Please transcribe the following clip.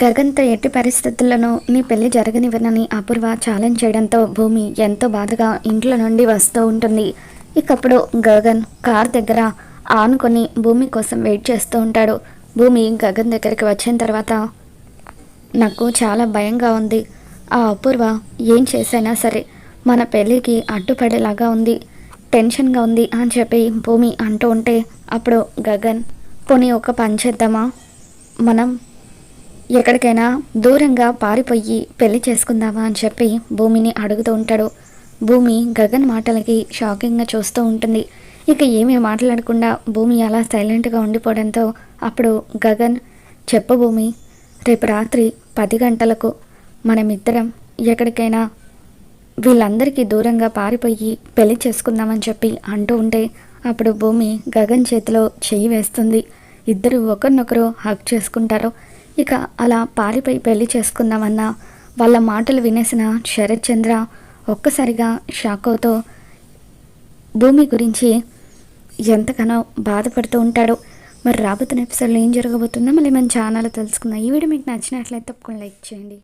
గగన్తో ఎట్టి పరిస్థితుల్లోనూ నీ పెళ్ళి జరగనివ్వనని అపూర్వ ఛాలెంజ్ చేయడంతో భూమి ఎంతో బాధగా ఇంట్లో నుండి వస్తూ ఉంటుంది. ఇకప్పుడు గగన్ కార్ దగ్గర ఆనుకొని భూమి కోసం వెయిట్ చేస్తూ ఉంటాడు. భూమి గగన్ దగ్గరికి వచ్చిన తర్వాత నాకు చాలా భయంగా ఉంది. ఆ అపూర్వ ఏం చేసైనా సరే మన పెళ్ళికి అడ్డుపడేలాగా ఉంది. టెన్షన్గా ఉంది అని చెప్పి భూమి అంటూ ఉంటే అప్పుడు గగన్ పోనీ ఒక పని చేద్దామా? మనం ఎక్కడికైనా దూరంగా పారిపోయి పెళ్ళి చేసుకుందామా అని చెప్పి భూమిని అడుగుతూ ఉంటాడు. భూమి గగన్ మాటలకి షాకింగ్గా చూస్తూ ఉంటుంది. ఇక ఏమీ మాట్లాడకుండా భూమి అలా సైలెంట్గా ఉండిపోవడంతో అప్పుడు గగన్ చెప్పు భూమి రేపు రాత్రి పది గంటలకు మనమిద్దరం ఎక్కడికైనా వీళ్ళందరికీ దూరంగా పారిపోయి పెళ్ళి చేసుకుందామని చెప్పి అంటూ ఉంటే అప్పుడు భూమి గగన్ చేతిలో చెయ్యి వేస్తుంది. ఇద్దరు ఒకరినొకరు హక్ చేసుకుంటారు. ఇక అలా పారిపోయి పెళ్ళి చేసుకుందామన్న వాళ్ళ మాటలు వినేసిన శరత్ చంద్ర ఒక్కసారిగా షాకోతో భూమి గురించి ఎంతగానో బాధపడుతూ ఉంటాడు. మరి రాబోతున్న ఎపిసోడ్లో ఏం జరగబోతుందో మళ్ళీ మన ఛానల్ తెలుసుకుందాం. ఈ వీడియో మీకు నచ్చినట్లయితే తప్పకుండా లైక్ చేయండి.